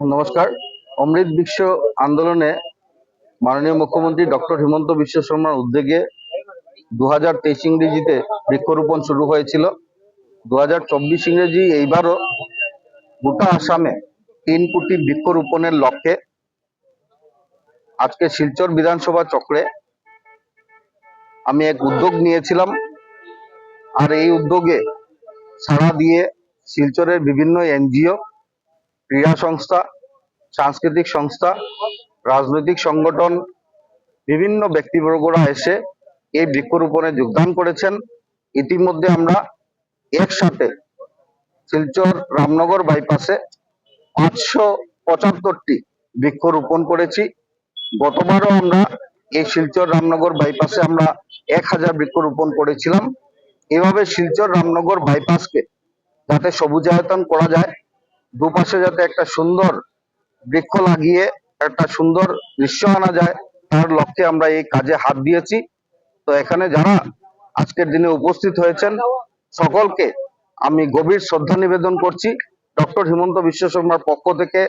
নমস্কার। অমৃত বিশ্ব আন্দোলনে মাননীয় মুখ্যমন্ত্রী ডক্টর হিমন্ত বিশ্ব শর্মার উদ্যোগে দু হাজার তেইশ ইংরেজিতে বৃক্ষরোপণ শুরু হয়েছিল। দু হাজার চব্বিশ ইংরেজি এইবারও গোটা আসামে তিন কোটি বৃক্ষরোপণের লক্ষ্যে আজকে শিলচর বিধানসভা চক্রে আমি এক উদ্যোগ নিয়েছিলাম। আর এই উদ্যোগে সাড়া দিয়ে শিলচরের বিভিন্ন এনজিও ক্রীড়া সংস্থা, সাংস্কৃতিক সংস্থা, রাজনৈতিক সংগঠন, বিভিন্ন ব্যক্তিবর্গরা এসে এই বৃক্ষরোপণে যোগদান করেছেন। ইতিমধ্যে আমরা একসাথে শিলচর রামনগর বাইপাসে পাঁচশো পঁচাত্তরটি বৃক্ষরোপণ করেছি। গতবারও আমরা এই শিলচর রামনগর বাইপাসে আমরা এক হাজার বৃক্ষরোপণ করেছিলাম। এভাবে শিলচর রামনগর বাইপাসকে যাতে সবুজায়তন করা যায় দুপাশে যাতে একটা সুন্দর বৃক্ষ লাগিয়ে একটা সুন্দর দৃশ্য আনা যায়, তার লক্ষ্যে আমরা এই কাজে হাত দিয়েছি। তো এখানে যারা আজকের দিনে উপস্থিত হয়েছেন, সকলকে আমি গভীর শ্রদ্ধা নিবেদন করছি। ডক্টর হিমন্ত বিশ্ব শর্মার পক্ষ থেকে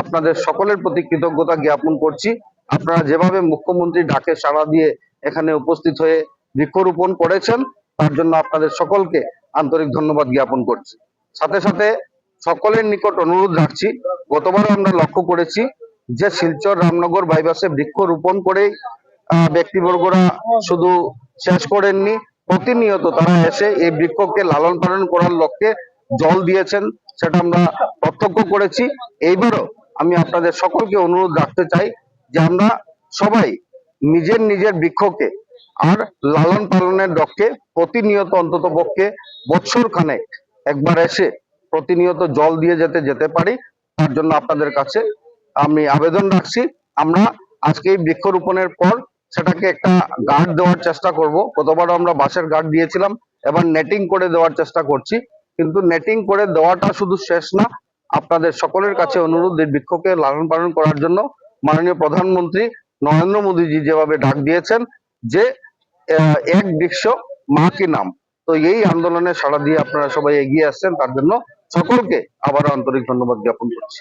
আপনাদের সকলের প্রতি কৃতজ্ঞতা জ্ঞাপন করছি। আপনারা যেভাবে মুখ্যমন্ত্রী ডাকে সাড়া দিয়ে এখানে উপস্থিত হয়ে বৃক্ষরোপণ করেছেন, তার জন্য আপনাদের সকলকে আন্তরিক ধন্যবাদ জ্ঞাপন করছি। সাথে সাথে সকলের নিকট অনুরোধ রাখছি গতবারও আমরা লক্ষ্য করেছি যে শিলচর রামনগর বাইপাসে বৃক্ষ রোপণ আহ, ব্যক্তিবর্গরা শুধু শেষ করেননি প্রতিনিয়ত তারা এসে এই বৃক্ষকে লালন পালন করার লক্ষ্যে জল দিয়েছেন সেটা আমরা প্রত্যক্ষ করেছি। এইবারও আমি আপনাদের সকলকে অনুরোধ রাখতে চাই যে আমরা সবাই নিজের নিজের বৃক্ষকে আর লালন পালনের লক্ষ্যে প্রতিনিয়ত অন্তত পক্ষে বৎসর খানেক একবার এসে প্রতিনিয়ত জল দিয়ে যেতে যেতে পারি। তার জন্য আপনাদের কাছে আমি আবেদন রাখছি। আমরা আজকে এই বৃক্ষরোপণের পর সেটাকে একটা গার্ড দেওয়ার চেষ্টা করব। গতবার আমরা বাঁশের গার্ড দিয়েছিলাম, এবার নেটিং করে দেওয়ার চেষ্টা করছি। কিন্তু নেটিং করে দেওয়াটা শুধু শেষ না, আপনাদের সকলের কাছে অনুরোধ এই বৃক্ষকে লালন পালন করার জন্য মাননীয় প্রধানমন্ত্রী নরেন্দ্র মোদীজি যেভাবে ডাক দিয়েছেন যে এক বৃক্ষ মা কি নাম। তো এই আন্দোলনে সাড়া দিয়ে আপনারা সবাই এগিয়ে আসছেন, তার জন্য সকলকে আবারও আন্তরিক ধন্যবাদ জ্ঞাপন করছি।